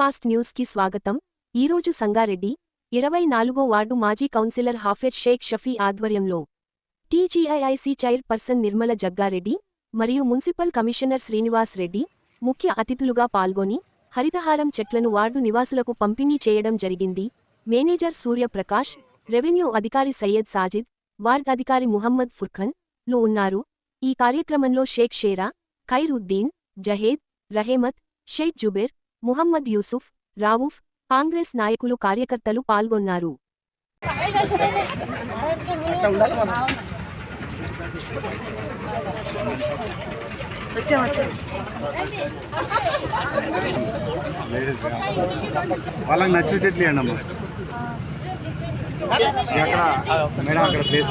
Fast న్యూస్కి స్వాగతం. ఈరోజు సంగారెడ్డి ఇరవై నాలుగో వార్డు మాజీ కౌన్సిలర్ హాఫెజ్ షేక్ షఫీ ఆధ్వర్యంలో TGIIC chair person Nirmala Jaggareddy మరియు మున్సిపల్ కమిషనర్ శ్రీనివాస్ రెడ్డి ముఖ్య అతిథులుగా పాల్గొని హరితహారం చెట్లను వార్డు నివాసులకు పంపిణీ చేయడం జరిగింది. మేనేజర్ సూర్యప్రకాష్ రెవెన్యూ అధికారి సయ్యద్ సాజిద్ వార్డ్ అధికారి ముహమ్మద్ ఫుర్ఖన్లు ఉన్నారు. ఈ కార్యక్రమంలో షేక్ షేరా ఖైర్ ఉద్దీన్ జహేద్ రహేమత్ షేక్ జుబేర్ ముహమ్మద్ యూసుఫ్ రావుఫ్ కాంగ్రెస్ నాయకులు కార్యకర్తలు పాల్గొన్నారు. వాళ్ళకి నచ్చిన చెట్లు ఇవ్వండి అమ్మ. మేడం అక్కడ ప్లేస్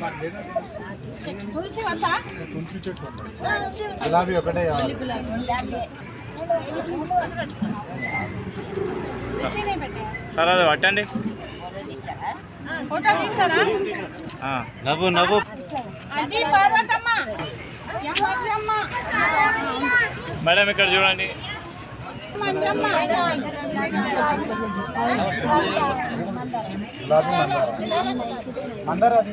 తులసి గులాబీ ఒకటే సార్ అది పట్టండి. ఫోటో తీస్తారా ఆ. నవ్వు నవ్వు. మేడం ఇక్కడ చూడండి. అందరు అది.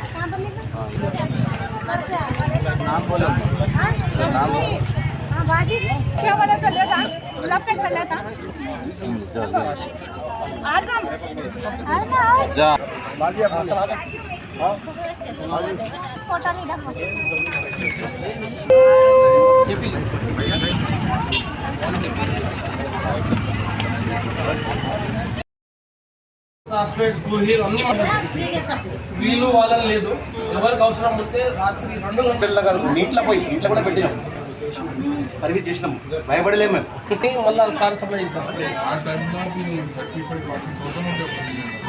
नाम बोलो। नाम क्या वाला कलर था गुलाब का कलर था आज़म आज़म जा बाजी आप चला जा फ़ोटो नहीं डाल चिपी भैया స్కూల్ హీరో అన్ని వీళ్ళు వాళ్ళని లేదు. ఎవరికి అవసరం ఉంటే రాత్రి రెండు గంటల ఇంట్లో కాదు మీ ఇంట్లో పోయి ఇంట్లో కూడా పెట్టినాం. సర్వీస్ చేసినాం. భయపడలేము మేము. మళ్ళీ సార్ సప్లై చేసాం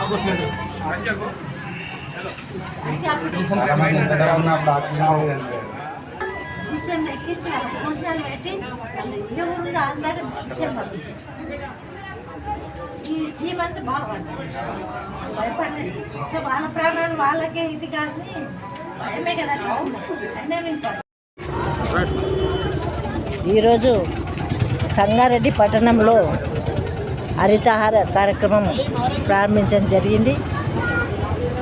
ఆగస్ట్ లెటర్స్ డిసెంబర్ ఎక్కించారు భోజనాలు పెట్టి డిసెంబర్ ఈ ఈ మంత్ బాగుంది భయపడలేదు. సో వాళ్ళ ప్రాణాలు వాళ్ళకే ఇది కాదు. భయమే కదా. అన్నీ వింటారు ఈరోజు సంగారెడ్డి పట్టణంలో హరితహార కార్యక్రమం ప్రారంభించడం జరిగింది.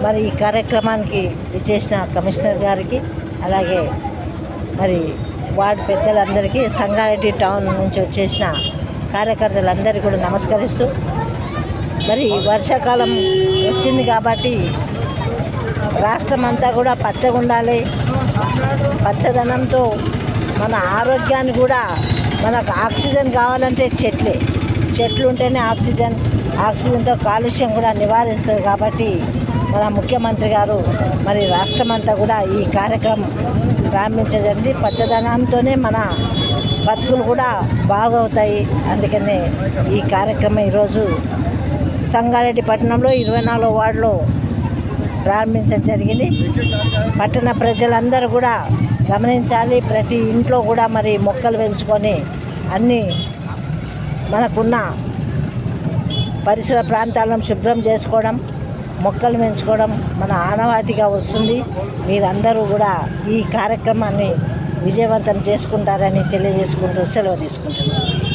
మరి ఈ కార్యక్రమానికి ఇచ్చేసిన కమిషనర్ గారికి అలాగే మరి వార్డు పెద్దలందరికీ సంగారెడ్డి టౌన్ నుంచి వచ్చేసిన కార్యకర్తలందరికీ కూడా నమస్కరిస్తూ మరి వర్షాకాలం వచ్చింది కాబట్టి రాష్ట్రం అంతా కూడా పచ్చగా ఉండాలి. పచ్చదనంతో మన ఆరోగ్యాన్ని కూడా మనకు ఆక్సిజన్ కావాలంటే చెట్లే. చెట్లు ఉంటేనే ఆక్సిజన్ ఆక్సిజన్తో కాలుష్యం కూడా నివారిస్తుంది కాబట్టి మన ముఖ్యమంత్రి గారు మరి రాష్ట్రం అంతా కూడా ఈ కార్యక్రమం ప్రారంభించదండి పచ్చదనంతోనే మన బతుకులు కూడా బాగవుతాయి. అందుకనే ఈ కార్యక్రమం ఈరోజు సంగారెడ్డి పట్టణంలో ఇరవై నాలుగో వార్డులో ప్రారంభించడం జరిగింది. పట్టణ ప్రజలందరూ కూడా గమనించాలి. ప్రతి ఇంట్లో కూడా మరి మొక్కలు పెంచుకొని అన్నీ మనకున్న పరిసర ప్రాంతాలను శుభ్రం చేసుకోవడం మొక్కలు పెంచుకోవడం మన ఆనవాతిగా వస్తుంది. మీరందరూ కూడా ఈ కార్యక్రమాన్ని విజయవంతం చేసుకుంటారని తెలియజేసుకుంటూ సెలవు తీసుకుంటున్నాను.